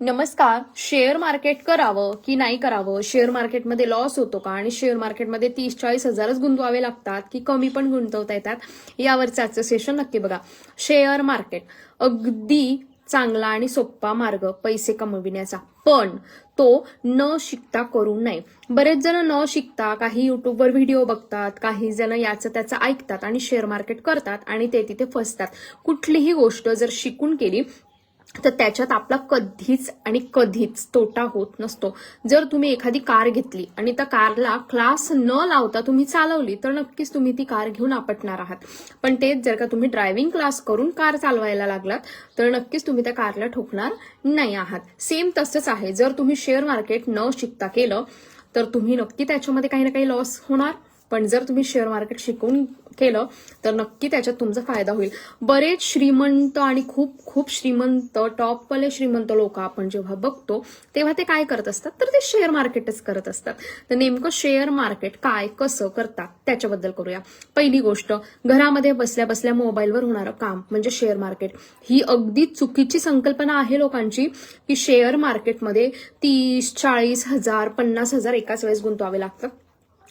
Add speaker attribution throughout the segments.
Speaker 1: नमस्कार. Share market करावं की नाही करावं? शेअर मार्केटमध्ये लॉस होतो का? आणि शेअर मार्केटमध्ये तीस चाळीस हजारच गुंतवावे लागतात की कमी पण गुंतवता येतात? यावरचं आजचं सेशन नक्की बघा. Share market. अगदी चांगला आणि सोपा मार्ग पैसे कमविण्याचा. पण तो न शिकता करू नये बरेच जण न शिकता काही युट्यूबवर व्हिडिओ बघतात काही जण याचं त्याचं ऐकतात आणि शेअर मार्केट करतात आणि ते तिथे फसतात. कुठलीही गोष्ट जर शिकून केली तर त्याच्यात आपला कधीच आणि कधीच तोटा होत नसतो. जर तुम्ही एखादी कार घेतली आणि त्या कारला क्लास न लावता तुम्ही चालवली तर नक्कीच तुम्ही ती कार घेऊन आपटणार आहात. पण तेच जर का तुम्ही ड्रायव्हिंग क्लास करून कार चालवायला लागलात तर नक्कीच तुम्ही त्या कारला ठोकणार नाही आहात. सेम तसंच आहे. जर तुम्ही शेअर मार्केट न शिकता केलं तर तुम्ही नक्की त्याच्यामध्ये काही ना काही लॉस होणार. पण जर तुम्ही शेअर मार्केट शिकून केलं तर नक्की त्याच्यात तुमचा फायदा होईल. बरेच श्रीमंत आणि खूप खूप श्रीमंत टॉपवाले श्रीमंत लोक आपण जेव्हा बघतो तेव्हा ते काय करत असतात? तर ते शेअर मार्केटच करत असतात. तर नेमकं शेअर मार्केट काय कसं करतात त्याच्याबद्दल करूया. पहिली गोष्ट घरामध्ये बसल्या बसल्या मोबाईलवर होणारं काम म्हणजे शेअर मार्केट ही अगदी चुकीची संकल्पना आहे लोकांची की शेअर मार्केटमध्ये तीस चाळीस हजार पन्नास हजार एकाच वेळेस गुंतवावे लागतात.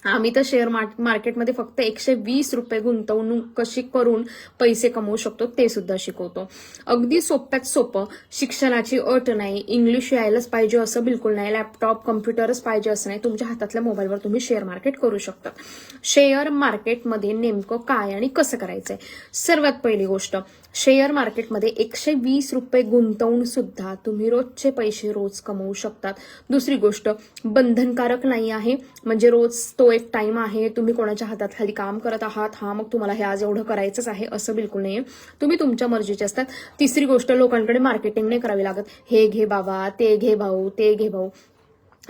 Speaker 1: आम्ही तर शेअर मार्केटमध्ये फक्त एकशे वीस रुपये गुंतवणूक कशी करून पैसे कमवू शकतो ते सुद्धा शिकवतो. अगदी सोप्यात सोपं. शिक्षणाची अट नाही. इंग्लिश यायलाच पाहिजे असं बिलकुल नाही. लॅपटॉप कम्प्युटरच पाहिजे असं नाही. तुमच्या हातातल्या मोबाईलवर तुम्ही शेअर मार्केट करू शकता. शेअर मार्केटमध्ये नेमकं काय आणि कसं करायचंय? सर्वात पहिली गोष्ट शेअर मार्केटमध्ये एकशे वीस रुपये गुंतवून सुद्धा तुम्ही रोजचे पैसे रोज कमवू शकतात. दुसरी गोष्ट बंधनकारक नाही आहे. म्हणजे रोज तो एक टाइम आहे तुम्ही कोणाच्या हातात खाली काम करत आहात हा मग तुम्हाला हे आज एवढं करायचंच आहे असं बिलकुल नाही तुम्ही तुमच्या मर्जीचे असतात. तिसरी गोष्ट लोकांकडे मार्केटिंग नाही करावी लागत. हे घे बाबा ते घे भाऊ ते घे भाऊ.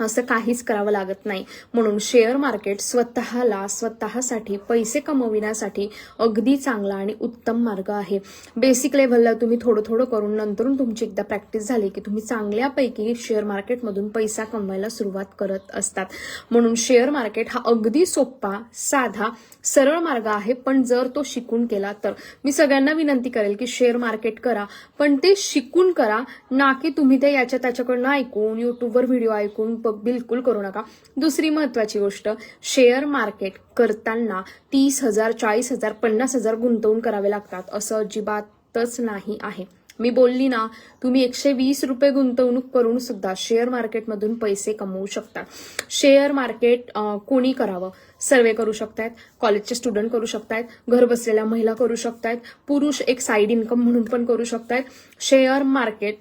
Speaker 1: असं काहीच करावं लागत नाही. म्हणून शेअर मार्केट स्वतःला स्वतःसाठी पैसे कमविण्यासाठी अगदी चांगला आणि उत्तम मार्ग आहे. बेसिक लेव्हलला तुम्ही थोडं थोडं करून नंतरून तुमची एकदा प्रॅक्टिस झाली की तुम्ही चांगल्यापैकी शेअर मार्केटमधून पैसा कमवायला सुरुवात करत असतात. म्हणून शेअर मार्केट हा अगदी सोपा साधा सरळ मार्ग आहे. पण जर तो शिकून केला तर. मी सगळ्यांना विनंती करेल की शेअर मार्केट करा. पण ते शिकून करा ना की तुम्ही ते याच्या त्याच्याकडनं ऐकून युट्यूबवर व्हिडिओ ऐकून बिलकुल करू नका. दुसरी महत्वाची गोष्ट शेअर मार्केट करताना तीस हजार चाळीस हजार पन्नास हजार गुंतवून करावे लागतात. असं अजिबातच नाही आहे. मी बोलली ना तुम्ही एकशे वीस रुपये गुंतवणूक करून सुद्धा शेअर मार्केटमधून पैसे कमवू शकता. शेअर मार्केट कोणी करावं? सर्वे करू शकतायत कॉलेजचे स्टुडंट करू शकतायत घर बसलेल्या महिला करू शकतायत पुरुष एक साईड इन्कम म्हणून पण करू शकतायत. शेअर मार्केट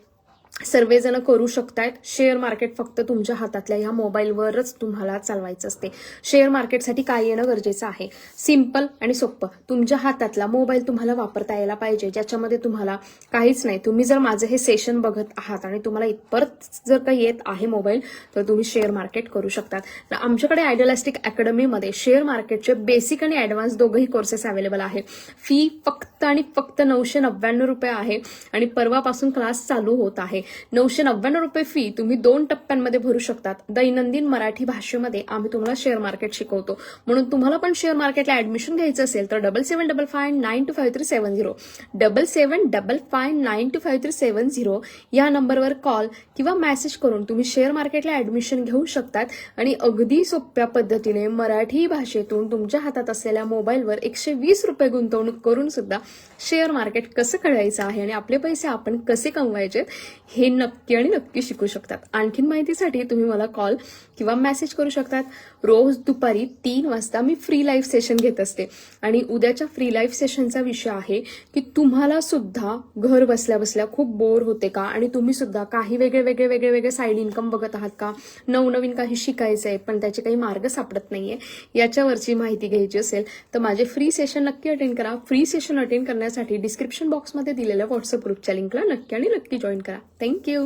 Speaker 1: सर्वजण करू शकतायत. शेअर मार्केट फक्त तुमच्या हातातल्या ह्या मोबाईलवरच तुम्हाला चालवायचं असते. शेअर मार्केटसाठी काय येणं गरजेचं आहे? सिंपल आणि सोपं. तुमच्या हातातला मोबाईल तुम्हाला वापरता यायला पाहिजे ज्याच्यामध्ये तुम्हाला काहीच नाही. तुम्ही जर माझं हे सेशन बघत आहात आणि तुम्हाला इतपत जर काही येत आहे मोबाईल तर तुम्ही शेअर मार्केट करू शकतात. तर आमच्याकडे आयडियालिस्टिक अकॅडमीमध्ये शेअर मार्केटचे बेसिक आणि ऍडव्हान्स दोघंही कोर्सेस अवेलेबल आहे फी फक्त आणि फक्त नऊशे नव्याण्णव रुपये आहे आणि परवापासून क्लास चालू होत आहे. नऊशे नव्याण्णव रुपये फी तुम्ही दोन टप्प्यांमध्ये भरू शकतात. दैनंदिन मराठी भाषेमध्ये आम्ही तुम्हाला शेअर मार्केट शिकवतो. म्हणून तुम्हाला पण शेअर मार्केटला ऍडमिशन घ्यायचं असेल तर double seven double five nine two five three seven zero double seven double five nine two five three seven zero या नंबरवर कॉल किंवा मेसेज करून तुम्ही शेअर मार्केटला ऍडमिशन घेऊ शकतात. आणि अगदी सोप्या पद्धतीने मराठी भाषेतून तुमच्या हातात असलेल्या मोबाईलवर एकशे वीस रुपये गुंतवणूक करून सुद्धा शेअर मार्केट कसं कळायचं आहे आणि आपले पैसे आपण कसे कमवायचे हे नक्की आणि नक्की शिकू शकतात. आणखीन माहितीसाठी तुम्ही मला कॉल किंवा मेसेज करू शकतात. रोज दुपारी तीन वाजता मी फ्री लाईव्ह सेशन घेत असते. आणि उद्याच्या फ्री लाईव्ह सेशनचा विषय आहे की तुम्हाला सुद्धा घर बसल्या बसल्या खूप बोर होते का? आणि तुम्ही सुद्धा काही वेगळे वेगळे वेगळे वेगळे साईड इन्कम बघत आहात का? नवनवीन काही शिकायचं आहे पण त्याचे काही मार्ग सापडत नाहीये. याच्यावरची माहिती घ्यायची असेल तर माझे फ्री सेशन नक्की अटेंड करा. फ्री सेशन अटेंड करण्यासाठी डिस्क्रिप्शन बॉक्समध्ये दिलेल्या व्हॉट्सअप ग्रुपच्या लिंकला नक्की आणि नक्की जॉईन करा. Thank you.